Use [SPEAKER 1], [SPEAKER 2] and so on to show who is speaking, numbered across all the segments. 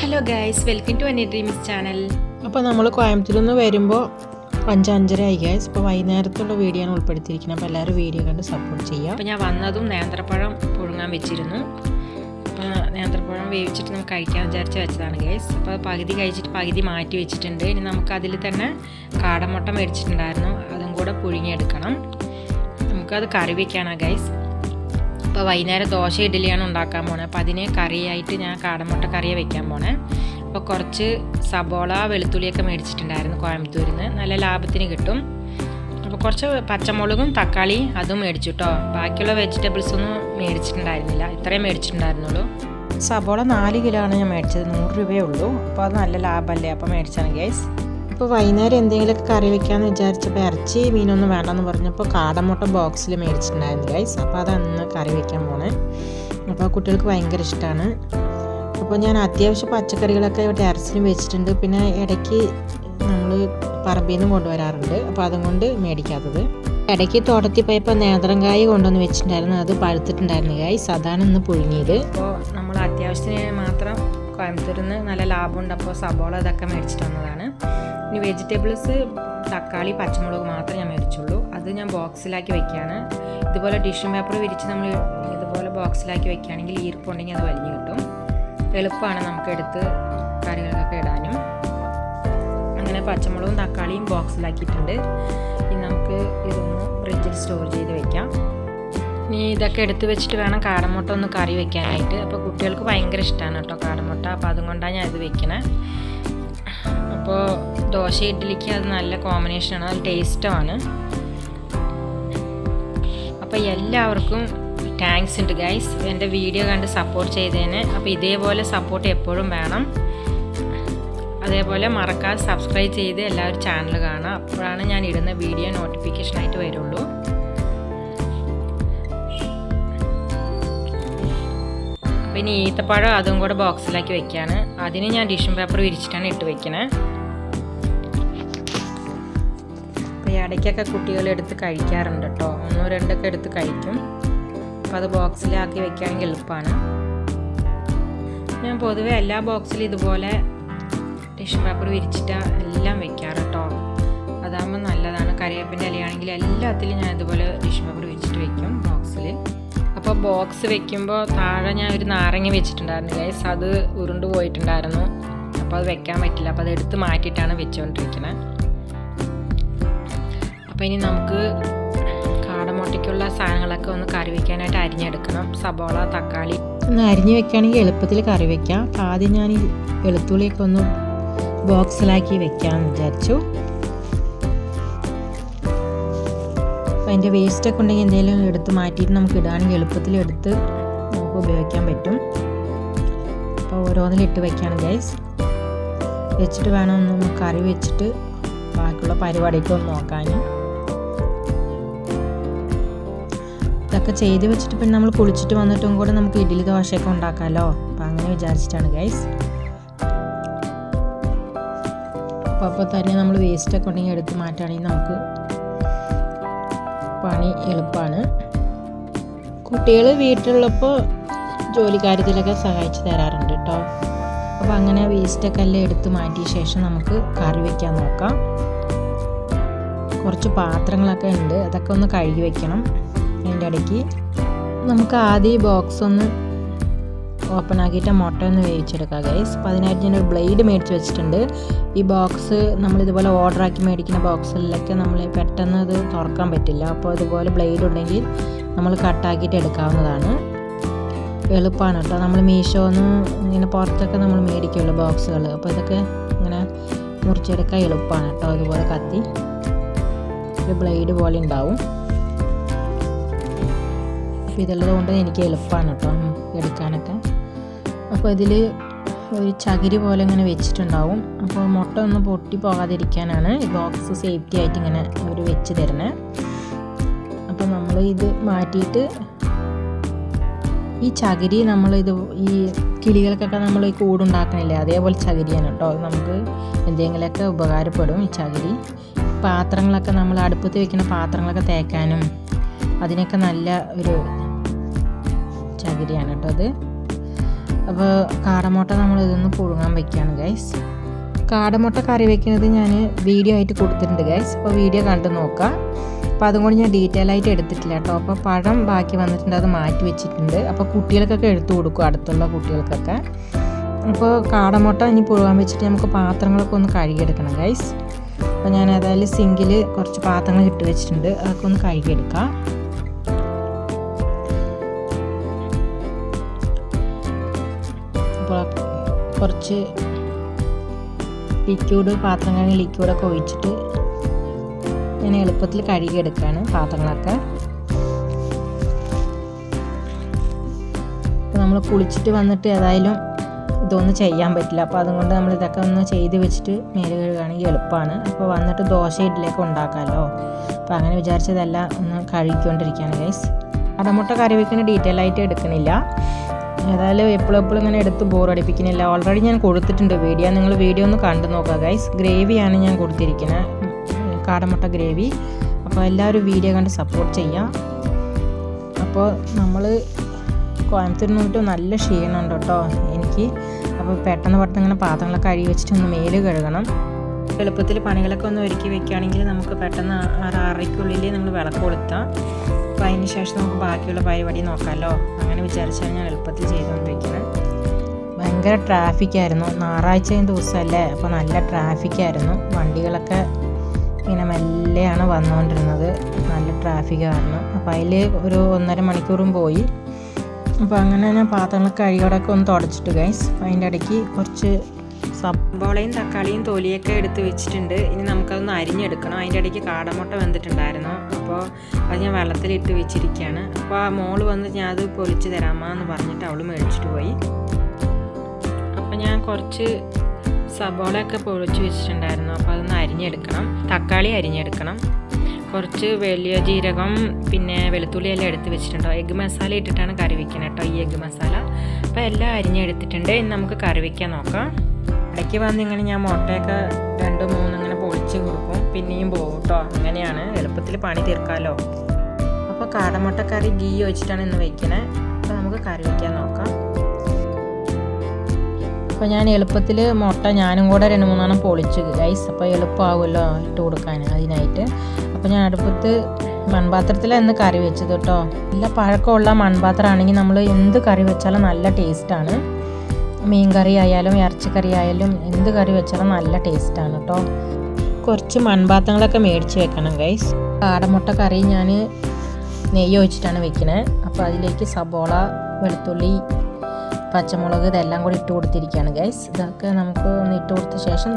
[SPEAKER 1] Hello guys welcome to Ani dreams channel
[SPEAKER 2] അപ്പോൾ നമ്മൾ കോയമ്പത്തൂരിൽ നിന്ന് വരുമ്പോൾ അഞ്ച് അഞ്ചര ആയി ഗൈസ് ഇപ്പോൾ വൈകുന്നേരത്തുള്ള വീഡിയോ ആണ് ഉൾപ്പെടുത്തിയിരിക്കുന്നത്. അപ്പോൾ എല്ലാവരും വീഡിയോ കണ്ട് സപ്പോർട്ട് ചെയ്യുക
[SPEAKER 1] അപ്പോൾ ഞാൻ വന്നതും നേന്ത്രപ്പഴം പുഴുങ്ങാൻ വെച്ചിരുന്നു. അപ്പോൾ നേന്ത്രപ്പഴം വേവിച്ചിട്ട് നമുക്ക് കഴിക്കാൻ വിചാരിച്ച് വെച്ചതാണ് ഗൈസ് അപ്പോൾ പകുതി കഴിച്ചിട്ട് പകുതി മാറ്റി വെച്ചിട്ടുണ്ട്. ഇനി നമുക്ക് അതിൽ തന്നെ കാടമുട്ട മേടിച്ചിട്ടുണ്ടായിരുന്നു. അതും കൂടെ പുഴുങ്ങിയെടുക്കണം. നമുക്കത് കറി വയ്ക്കാനാണ് ഗൈസ് അപ്പോൾ വൈകുന്നേരം ദോശ ഇഡ്ഡലിയാണ് ഉണ്ടാക്കാൻ പോണത് അപ്പോൾ അതിന് കറിയായിട്ട് ഞാൻ കാടമുട്ട കറിയെ വെക്കാൻ പോണേ. അപ്പോൾ കുറച്ച് സബോള വെളുത്തുള്ളിയൊക്കെ മേടിച്ചിട്ടുണ്ടായിരുന്നു കോയമ്പത്തൂരിൽ നിന്ന് നല്ല ലാഭത്തിന് കിട്ടും. അപ്പോൾ കുറച്ച് പച്ചമുളകും തക്കാളി അതും മേടിച്ചു കേട്ടോ ബാക്കിയുള്ള വെജിറ്റബിൾസ് ഒന്നും മേടിച്ചിട്ടുണ്ടായിരുന്നില്ല. ഇത്രയും മേടിച്ചിട്ടുണ്ടായിരുന്നുള്ളൂ.
[SPEAKER 2] സബോള നാല് കിലോ ആണ് ഞാൻ മേടിച്ചത്. നൂറ് രൂപയേ ഉള്ളൂ. അപ്പോൾ അത് നല്ല ലാഭമല്ലേ അപ്പോൾ മേടിച്ചാണ് ഗൈസ് ഇപ്പോൾ വൈകുന്നേരം എന്തെങ്കിലുമൊക്കെ കറി വെക്കാമെന്ന് വിചാരിച്ചപ്പോൾ ഇറച്ചി മീനൊന്നും വേണ്ടെന്ന് പറഞ്ഞപ്പോൾ കാടമുട്ട ബോക്സിൽ മേടിച്ചിട്ടുണ്ടായിരുന്നു ഗൈസ് അപ്പോൾ അതന്ന് കറി വെക്കാൻ പോണേ. അപ്പോൾ കുട്ടികൾക്ക് ഭയങ്കര ഇഷ്ടമാണ് അപ്പോൾ ഞാൻ അത്യാവശ്യം പച്ചക്കറികളൊക്കെ ടെറസിലും വെച്ചിട്ടുണ്ട്. പിന്നെ ഇടയ്ക്ക് നമ്മൾ പറമ്പിൽ നിന്ന് കൊണ്ടുവരാറുണ്ട്. അപ്പോൾ അതും കൊണ്ട് മേടിക്കാത്തത്. ഇടയ്ക്ക് തോട്ടത്തിൽ പോയപ്പോൾ നേന്ത്രങ്കായ കൊണ്ടുവന്ന് വെച്ചിട്ടുണ്ടായിരുന്നു. അത് പഴുത്തിട്ടുണ്ടായിരുന്നു ഗൈസ് അതാണ് ഇന്ന് പുഴുങ്ങിയത്.
[SPEAKER 1] അപ്പോൾ നമ്മൾ അത്യാവശ്യത്തിന് മാത്രം കോയമ്പത്തൂരിൽ നിന്ന് നല്ല ലാഭമുണ്ട്. അപ്പോൾ സബോള ഇതൊക്കെ മേടിച്ചിട്ട് വന്നതാണ്. ഇനി വെജിറ്റബിൾസ് തക്കാളി പച്ചമുളക് മാത്രമേ ഞാൻ മേടിച്ചുള്ളൂ. അത് ഞാൻ ബോക്സിലാക്കി വെക്കുകയാണ്. ഇതുപോലെ ടിഷ്യൂ പേപ്പർ വിരിച്ച് നമ്മൾ ഇതുപോലെ ബോക്സിലാക്കി വെക്കുകയാണെങ്കിൽ ഈർപ്പുണ്ടെങ്കിൽ അത് വലിഞ്ഞു കിട്ടും. എളുപ്പമാണ് നമുക്ക് എടുത്ത് കറികൾക്കൊക്കെ ഇടാനും. അങ്ങനെ പച്ചമുളകും തക്കാളിയും ബോക്സിലാക്കിയിട്ടുണ്ട്. ഇനി നമുക്ക് ഇതൊന്ന് ഫ്രിഡ്ജിൽ സ്റ്റോർ ചെയ്ത് വെക്കാം. ഇനി ഇതൊക്കെ എടുത്തു വെച്ചിട്ട് വേണം കാടമുട്ട ഒന്ന് കറി വെക്കാനായിട്ട്. അപ്പോൾ കുട്ടികൾക്ക് ഭയങ്കര ഇഷ്ടമാണ് കേട്ടോ കാടമുട്ട. അപ്പോൾ അതുകൊണ്ടാണ് ഞാൻ ഇത് വെക്കണേ. അപ്പോൾ ദോശ ഇഡ്ഡലിക്ക് അത് നല്ല കോമ്പിനേഷനാണ് നല്ല ടേസ്റ്റുമാണ് അപ്പോൾ എല്ലാവർക്കും താങ്ക്സ് ഉണ്ട് ഗൈസ് എന്റെ വീഡിയോ കണ്ട് സപ്പോർട്ട് ചെയ്തതിന്. അപ്പോൾ ഇതേപോലെ സപ്പോർട്ട് എപ്പോഴും വേണം. അതേപോലെ മറക്കാതെ സബ്സ്ക്രൈബ് ചെയ്ത് എല്ലാവരും ചാനൽ കാണാം അപ്പോഴാണ് ഞാൻ ഇടുന്ന വീഡിയോ നോട്ടിഫിക്കേഷനായിട്ട് വരുള്ളൂ. ഇനി ഈത്തപ്പഴം അതും കൂടെ ബോക്സിലാക്കി വെക്കുകയാണ് അതിന് ഞാൻ ടിഷ്യൂ പേപ്പർ വിരിച്ചിട്ടാണ് ഇട്ട് വെക്കണേ. അപ്പോൾ ഇടയ്ക്കൊക്കെ കുട്ടികൾ എടുത്ത് കഴിക്കാറുണ്ട് കേട്ടോ. ഒന്നോ രണ്ടൊക്കെ എടുത്ത് കഴിക്കും. അപ്പോൾ അത് ബോക്സിലാക്കി വെക്കുകയാണെങ്കിൽ എളുപ്പമാണ് ഞാൻ പൊതുവെ എല്ലാ ബോക്സിലും ഇതുപോലെ ടിഷ്യൂ പേപ്പർ വിരിച്ചിട്ട് എല്ലാം വെക്കാറ് കേട്ടോ. അതാകുമ്പോൾ നല്ലതാണ്. കറിവേപ്പിന്റെ ഇലയാണെങ്കിൽ എല്ലാത്തിലും ഞാൻ ഇതുപോലെ ടിഷ്യൂ പേപ്പർ വിരിച്ചിട്ട് വെക്കും ബോക്സിൽ അപ്പോൾ ബോക്സ് വെക്കുമ്പോൾ താഴെ ഞാൻ ഒരു നാരങ്ങ വെച്ചിട്ടുണ്ടായിരുന്നു ഗൈസ് അത് ഉരുണ്ട് പോയിട്ടുണ്ടായിരുന്നു. അപ്പോൾ അത് വെക്കാൻ പറ്റില്ല. അപ്പോൾ അത് എടുത്ത് മാറ്റിയിട്ടാണ് വെച്ചുകൊണ്ടിരിക്കുന്നത് അപ്പോൾ ഇനി നമുക്ക് കാടമുട്ടയ്ക്കുള്ള സാധനങ്ങളൊക്കെ ഒന്ന് കറി വയ്ക്കാനായിട്ട് അരിഞ്ഞെടുക്കണം. സബോള തക്കാളി.
[SPEAKER 2] ഒന്ന് അരിഞ്ഞ് വെക്കുകയാണെങ്കിൽ എളുപ്പത്തിൽ കറി അപ്പോൾ ആദ്യം ഞാൻ ഈ വെളുത്തുള്ളിയൊക്കെ ഒന്ന് ബോക്സിലാക്കി വെക്കാമെന്ന് വിചാരിച്ചു. അപ്പോൾ അതിന്റെ വേസ്റ്റൊക്കെ ഉണ്ടെങ്കിൽ എന്തെങ്കിലും എടുത്ത് മാറ്റിയിട്ട് നമുക്ക് ഇടാണെങ്കിൽ എളുപ്പത്തിൽ എടുത്ത് നമുക്ക് ഉപയോഗിക്കാൻ പറ്റും. അപ്പോൾ ഓരോന്നിലിട്ട് വെക്കുകയാണ് ഗൈസ് വെച്ചിട്ട് വേണം ഒന്ന് കറി വെച്ചിട്ട് ബാക്കിയുള്ള പരിപാടിയൊക്കെ ഒന്ന് നോക്കാൻ ഇതൊക്കെ ചെയ്ത് വെച്ചിട്ട് പിന്നെ നമ്മൾ കുളിച്ചിട്ട് വന്നിട്ടും കൂടെ നമുക്ക് ഇഡ്ഡലി ദോശയൊക്കെ ഉണ്ടാക്കാമല്ലോ അപ്പം അങ്ങനെ വിചാരിച്ചിട്ടാണ് ഗൈസ് അപ്പോൾ അപ്പോൾ തന്നെ നമ്മൾ വേസ്റ്റൊക്കെ ഉണ്ടെങ്കിൽ എടുത്ത് മാറ്റുകയാണെങ്കിൽ നമുക്ക് പണി എളുപ്പമാണ് കുട്ടികൾ വീട്ടിലുള്ളപ്പോൾ ജോലി കാര്യത്തിലൊക്കെ സഹായിച്ചു തരാറുണ്ട് കേട്ടോ അപ്പോൾ അങ്ങനെ വേസ്റ്റൊക്കെ എല്ലാം എടുത്ത് മാറ്റിയ ശേഷം നമുക്ക് കറി വയ്ക്കാൻ നോക്കാം. കുറച്ച് പാത്രങ്ങളൊക്കെ ഉണ്ട്. അതൊക്കെ ഒന്ന് കഴുകി വയ്ക്കണം അതിന്റെ ഇടയ്ക്ക്. നമുക്ക് ആദ്യം ഈ ബോക്സ് ഒന്ന് ഓപ്പൺ ആക്കിയിട്ട് മുട്ട ഒന്ന് വേവിച്ചെടുക്കാം ഗൈസ് അപ്പോൾ അതിനായിട്ട് ഞാനൊരു ബ്ലേഡ് മേടിച്ച് വെച്ചിട്ടുണ്ട്. ഈ ബോക്സ് നമ്മൾ ഇതുപോലെ ഓർഡർ ആക്കി മേടിക്കുന്ന ബോക്സിലൊക്കെ നമ്മൾ പെട്ടെന്ന് അത് തുറക്കാൻ പറ്റില്ല. അപ്പോൾ ഇതുപോലെ ബ്ലേഡ് ഉണ്ടെങ്കിൽ നമ്മൾ കട്ടാക്കിയിട്ട് എടുക്കാവുന്നതാണ്. എളുപ്പമാണ് കേട്ടോ. നമ്മൾ മീഷോന്ന് ഇങ്ങനെ പുറത്തൊക്കെ നമ്മൾ മേടിക്കുമല്ലോ ബോക്സുകൾ അപ്പോൾ ഇതൊക്കെ ഇങ്ങനെ മുറിച്ചെടുക്കാൻ എളുപ്പമാണ് കേട്ടോ. ഇതുപോലെ കത്തി ഒരു ബ്ലേഡ് പോലെ ഉണ്ടാവും. അപ്പോൾ ഇതുള്ളത് കൊണ്ട് എനിക്ക് എളുപ്പമാണ് കേട്ടോ എടുക്കാനൊക്കെ. അപ്പോൾ ഇതിൽ ഒരു ചകിരി പോലെ ഇങ്ങനെ വെച്ചിട്ടുണ്ടാവും. അപ്പോൾ മുട്ട ഒന്ന് പൊട്ടി പോകാതിരിക്കാനാണ് ഈ ബോക്സ് സേഫ്റ്റി ആയിട്ട് ഇങ്ങനെ അവർ വെച്ച് തരണേ അപ്പോൾ നമ്മൾ ഇത് മാറ്റിയിട്ട് ഈ ചകിരി നമ്മൾ ഇത് ഈ കിളികൾക്കൊക്കെ നമ്മൾ ഈ കൂടുണ്ടാക്കണില്ലേ? അതേപോലെ ചകിരിയാണ് കേട്ടോ. നമുക്ക് എന്തെങ്കിലുമൊക്കെ ഉപകാരപ്പെടും ഈ ചകിരി. പാത്രങ്ങളൊക്കെ നമ്മൾ അടുപ്പത്ത് വെക്കുന്ന പാത്രങ്ങളൊക്കെ തേക്കാനും അതിനൊക്കെ നല്ല ഒരു ചകിരിയാണ് കേട്ടോ അത്. അപ്പോൾ കാടമുട്ട നമ്മൾ ഇതൊന്ന് പുഴുങ്ങാൻ വയ്ക്കുകയാണ് ഗൈസ് കാടമുട്ട കറി വയ്ക്കുന്നത് ഞാൻ വീഡിയോ ആയിട്ട് കൊടുത്തിട്ടുണ്ട് ഗൈസ് അപ്പോൾ വീഡിയോ കണ്ടു നോക്കാം. അപ്പോൾ അതും കൂടി ഞാൻ ഡീറ്റെയിൽ ആയിട്ട് എടുത്തിട്ടില്ല കേട്ടോ. അപ്പോൾ പഴം ബാക്കി വന്നിട്ടുണ്ട് അത് മാറ്റി വെച്ചിട്ടുണ്ട്. അപ്പോൾ കുട്ടികൾക്കൊക്കെ എടുത്തു കൊടുക്കും അടുത്തുള്ള കുട്ടികൾക്കൊക്കെ. അപ്പോൾ കാടമുട്ട ഇനി പുഴുവാൻ വെച്ചിട്ട് നമുക്ക് പാത്രങ്ങളൊക്കെ ഒന്ന് കഴുകിയെടുക്കണം ഗൈസ് അപ്പോൾ ഞാൻ ഏതായാലും സിങ്കിൽ കുറച്ച് പാത്രങ്ങൾ ഇട്ട് വെച്ചിട്ടുണ്ട് അതൊക്കെ ഒന്ന് കഴുകിയെടുക്കാം. കുറച്ച് ലിക്വിഡ് പാത്രങ്ങളിൽ ലിക്വിഡൊക്കെ ഒഴിച്ചിട്ട് ഞാൻ എളുപ്പത്തിൽ കഴുകിയെടുക്കുകയാണ് പാത്രങ്ങളൊക്കെ. നമ്മൾ കുളിച്ചിട്ട് വന്നിട്ട് ഏതായാലും ഇതൊന്നും ചെയ്യാൻ പറ്റില്ല. അപ്പോൾ അതുകൊണ്ട് നമ്മൾ ഇതൊക്കെ ഒന്ന് ചെയ്ത് വെച്ചിട്ട് മേൽ കഴുകുകയാണെങ്കിൽ എളുപ്പമാണ്. അപ്പോൾ വന്നിട്ട് ദോശ ഇഡ്ഡലിയൊക്കെ ഉണ്ടാക്കാമല്ലോ. അപ്പോൾ അങ്ങനെ വിചാരിച്ചതെല്ലാം ഒന്ന് കഴുകിക്കൊണ്ടിരിക്കുകയാണ് ഗൈസ് അടമുട്ട കറി വെക്കുന്ന ഡീറ്റെയിൽ ആയിട്ട് എടുക്കണില്ല. ഏതായാലും എപ്പോഴും എപ്പോഴും ഇങ്ങനെ എടുത്ത് ബോറടിപ്പിക്കുന്നില്ല ഓൾറെഡി ഞാൻ കൊടുത്തിട്ടുണ്ട് വീഡിയോ നിങ്ങൾ വീഡിയോ ഒന്ന് കണ്ടു നോക്കുക ഗൈസ് ഗ്രേവിയാണ് ഞാൻ കൊടുത്തിരിക്കുന്നത്. കാടമുട്ട ഗ്രേവി അപ്പോൾ എല്ലാവരും വീഡിയോ കണ്ട് സപ്പോർട്ട് ചെയ്യാം. അപ്പോൾ നമ്മൾ കോയമ്പത്തൂരിൽ നിന്നിട്ട് നല്ല ക്ഷീണമുണ്ട് കേട്ടോ എനിക്ക്. അപ്പോൾ പെട്ടെന്ന് പെട്ടെന്ന് ഇങ്ങനെ പാത്രങ്ങളൊക്കെ കഴുകി വെച്ചിട്ട് ഒന്ന് മേൽ കഴുകണം. എളുപ്പത്തിൽ പണികളൊക്കെ ഒന്ന് ഒരുക്കി വെക്കുകയാണെങ്കിൽ നമുക്ക് പെട്ടെന്ന് ആറ് ആറരയ്ക്കുള്ളിൽ നമ്മൾ വിളക്ക് കൊളുത്താം. അപ്പോൾ അതിന് ശേഷം നമുക്ക് ബാക്കിയുള്ള പരിപാടി നോക്കാമല്ലോ അങ്ങനെ വിചാരിച്ചാൽ ഞാൻ എളുപ്പത്തിൽ ചെയ്തുകൊണ്ടിരിക്കുന്നത്. ഭയങ്കര ട്രാഫിക്കായിരുന്നു ഞായറാഴ്ച ദിവസമല്ലേ? അപ്പോൾ നല്ല ട്രാഫിക് ആയിരുന്നു. വണ്ടികളൊക്കെ ഇങ്ങനെ മെല്ലെയാണ് വന്നുകൊണ്ടിരുന്നത്. നല്ല ട്രാഫിക് ആയിരുന്നു. അപ്പോൾ അതിൽ ഒരു ഒന്നര മണിക്കൂറും പോയി. അപ്പോൾ അങ്ങനെ ഞാൻ പാത്രങ്ങളൊക്കെ കഴിയോടൊക്കെ ഒന്ന് തുടച്ചിട്ട് ഗൈസ് അതിന്റെ ഇടയ്ക്ക് കുറച്ച്
[SPEAKER 1] സബോളയും തക്കാളിയും തൊലിയൊക്കെ എടുത്ത് വെച്ചിട്ടുണ്ട്. ഇനി നമുക്കതൊന്ന് അരിഞ്ഞെടുക്കണം. അതിന്റെ ഇടയ്ക്ക് കാടമുട്ട വെന്തിട്ടുണ്ടായിരുന്നു. അപ്പോൾ അത് ഞാൻ വെള്ളത്തിലിട്ട് വെച്ചിരിക്കുകയാണ്. അപ്പോൾ ആ മോൾ വന്ന് ഞാൻ അത് പൊളിച്ച് തരാമോ എന്ന് പറഞ്ഞിട്ട് അവൾ മേടിച്ചിട്ട് പോയി. അപ്പോൾ ഞാൻ കുറച്ച് സബോളയൊക്കെ പൊളിച്ച് വെച്ചിട്ടുണ്ടായിരുന്നു. അപ്പോൾ അതൊന്ന് അരിഞ്ഞെടുക്കണം. തക്കാളി അരിഞ്ഞെടുക്കണം. കുറച്ച് വലിയ ജീരകം പിന്നെ വെളുത്തുള്ളി എല്ലാം എടുത്ത് വെച്ചിട്ടുണ്ടോ. എഗ്ഗ് മസാല ഇട്ടിട്ടാണ് കറി വെക്കുന്നത് കേട്ടോ ഈ എഗ്ഗ് മസാല. അപ്പോൾ എല്ലാം അരിഞ്ഞെടുത്തിട്ടുണ്ട്. ഇനി നമുക്ക് കറി വയ്ക്കാൻ നോക്കാം. ഇടയ്ക്ക് വന്ന് ഇങ്ങനെ ഞാൻ മുട്ടയൊക്കെ രണ്ട് മൂന്ന് ഇങ്ങനെ പൊളിച്ച് കൊടുക്കും. പിന്നെയും പോകും കേട്ടോ അങ്ങനെയാണ്. എളുപ്പത്തിൽ പണി തീർക്കാമല്ലോ അപ്പോൾ കാടമുട്ടക്കറി ഗീ വെച്ചിട്ടാണ് ഇന്ന് വയ്ക്കണേ അപ്പോൾ നമുക്ക് കറി വയ്ക്കാൻ നോക്കാം.
[SPEAKER 2] അപ്പോൾ ഞാൻ എളുപ്പത്തിൽ മുട്ട ഞാനും കൂടെ രണ്ട് മൂന്നെണ്ണം പൊളിച്ച് ഗൈസ് അപ്പോൾ എളുപ്പമാവുമല്ലോ ഇട്ട് കൊടുക്കാൻ അതിനായിട്ട്. അപ്പോൾ ഞാൻ അടുപ്പത്ത് മൺപാത്രത്തിലാണ് ഇന്ന് കറി വെച്ചത് കേട്ടോ നല്ല പഴക്കമുള്ള മൺപാത്രമാണെങ്കിൽ നമ്മൾ എന്ത് കറി വെച്ചാലും നല്ല ടേസ്റ്റാണ് മീൻ കറി ആയാലും ഇറച്ചിക്കറി ആയാലും എന്ത് കറി വെച്ചാലും നല്ല ടേസ്റ്റാണ് കേട്ടോ കുറച്ച് മൺപാത്രങ്ങളൊക്കെ മേടിച്ച് വെക്കണം ഗൈസ് കാടമുട്ട കറി ഞാൻ നെയ്യ് ഒഴിച്ചിട്ടാണ് വെക്കുന്നത് അപ്പോൾ അതിലേക്ക് സബോള വെളുത്തുള്ളി പച്ചമുളക് ഇതെല്ലാം കൂടി ഇട്ട് കൊടുത്തിരിക്കുകയാണ് ഗൈസ് ഇതൊക്കെ നമുക്ക് ഒന്ന് ഇട്ട് കൊടുത്ത ശേഷം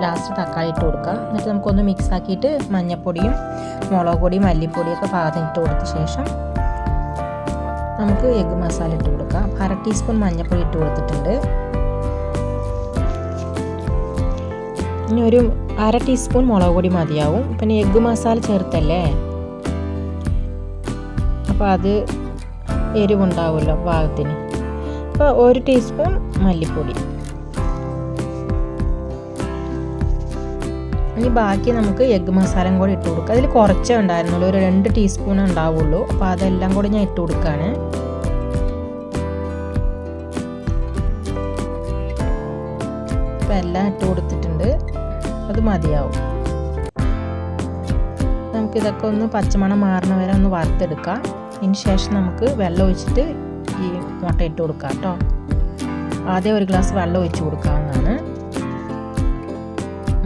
[SPEAKER 2] ലാസ്റ്റ് തക്കാളി ഇട്ട് കൊടുക്കുക. എന്നിട്ട് നമുക്കൊന്ന് മിക്സ് ആക്കിയിട്ട് മഞ്ഞൾപ്പൊടിയും മുളക് പൊടിയും മല്ലിപ്പൊടിയൊക്കെ പാകത്തിന് ഇട്ട് കൊടുത്ത ശേഷം നമുക്ക് എഗ്ഗ് മസാല ഇട്ട് കൊടുക്കാം. അര ടീസ്പൂൺ മഞ്ഞൾപ്പൊടി ഇട്ട് കൊടുത്തിട്ടുണ്ട്. ഇനി ഒരു അര ടീസ്പൂൺ മുളക് പൊടി മതിയാവും. പിന്നെ എഗ്ഗ് മസാല ചേർത്തല്ലേ? അപ്പോൾ അത് എരിവുണ്ടാവുമല്ലോ പാകത്തിന്. അപ്പോൾ ഒരു ടീസ്പൂൺ മല്ലിപ്പൊടി. ഇനി ബാക്കി നമുക്ക് എഗ്ഗ് മസാലയും കൂടി ഇട്ട് കൊടുക്കുക അതിൽ കുറച്ചേ ഉണ്ടായിരുന്നുള്ളൂ. ഒരു രണ്ട് ടീസ്പൂൺ ഉണ്ടാവുള്ളൂ. അപ്പോൾ അതെല്ലാം കൂടി ഞാൻ ഇട്ട് കൊടുക്കുകയാണ് അപ്പോൾ എല്ലാം ഇട്ട് കൊടുത്തിട്ടുണ്ട്. അത് മതിയാവും. നമുക്കിതൊക്കെ ഒന്ന് പച്ചമണം മാറുന്ന വരെ ഒന്ന് വറുത്തെടുക്കാം. അതിന് ശേഷം നമുക്ക് വെള്ളം ഒഴിച്ചിട്ട് ഈ മുട്ട ഇട്ട് കൊടുക്കാം കേട്ടോ. ആദ്യം ഒരു ഗ്ലാസ് വെള്ളം ഒഴിച്ച് കൊടുക്കാവുന്നതാണ്.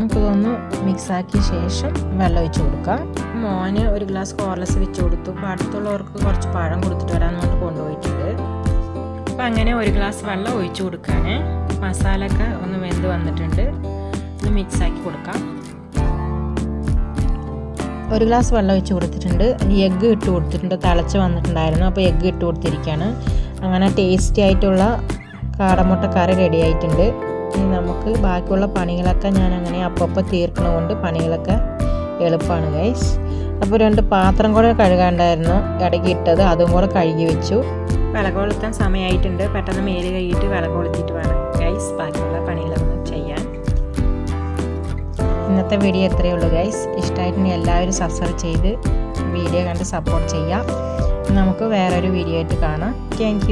[SPEAKER 2] നമുക്കിതൊന്ന് മിക്സാക്കിയ ശേഷം വെള്ളം ഒഴിച്ച് കൊടുക്കാം
[SPEAKER 1] മോന് ഒരു ഗ്ലാസ് കോർലസ് വെച്ച് കൊടുത്തു. അപ്പോൾ അടുത്തുള്ളവർക്ക് കുറച്ച് പഴം കൊടുത്തിട്ട് വരാൻ കൊണ്ട് കൊണ്ടുപോയിട്ടുണ്ട്. അപ്പോൾ അങ്ങനെ ഒരു ഗ്ലാസ് വെള്ളം ഒഴിച്ച് കൊടുക്കാൻ മസാല ഒക്കെ ഒന്ന് വെന്ത് വന്നിട്ടുണ്ട്. ഒന്ന് മിക്സാക്കി കൊടുക്കാം.
[SPEAKER 2] ഒരു ഗ്ലാസ് വെള്ളം ഒഴിച്ച് കൊടുത്തിട്ടുണ്ട്. എഗ്ഗ് ഇട്ട് കൊടുത്തിട്ടുണ്ട്. തിളച്ച് വന്നിട്ടുണ്ടായിരുന്നു. അപ്പോൾ എഗ്ഗ് ഇട്ട് കൊടുത്തിരിക്കുകയാണ്. അങ്ങനെ ടേസ്റ്റി ആയിട്ടുള്ള കാടമുട്ട കറി റെഡി ആയിട്ടുണ്ട്. നമുക്ക് ബാക്കിയുള്ള പണികളൊക്കെ ഞാൻ അങ്ങനെ അപ്പപ്പോൾ തീർക്കണതുകൊണ്ട് പണികളൊക്കെ എളുപ്പമാണ് ഗൈസ് അപ്പോൾ രണ്ട് പാത്രം കൂടെ കഴുകാണ്ടായിരുന്നു. ഇടയ്ക്ക് ഇട്ടത്. അതും കൂടെ കഴുകി വെച്ചു.
[SPEAKER 1] വിളകൊളുത്താൻ കൊളുത്താൻ സമയമായിട്ടുണ്ട് പെട്ടെന്ന് മേൽ കഴുകിയിട്ട് വിളക്ക് കൊളുത്തിയിട്ട് വേണം ഗൈസ് ബാക്കിയുള്ള പണികളൊന്നും ചെയ്യാൻ.
[SPEAKER 2] ഇന്നത്തെ വീഡിയോ എത്രയേ ഉള്ളൂ ഗൈസ് ഇഷ്ടമായിട്ടുണ്ടെങ്കിൽ എല്ലാവരും സബ്സ്ക്രൈബ് ചെയ്ത് വീഡിയോ കണ്ട് സപ്പോർട്ട് ചെയ്യാം. നമുക്ക് വേറൊരു വീഡിയോ ആയിട്ട് കാണാം. താങ്ക്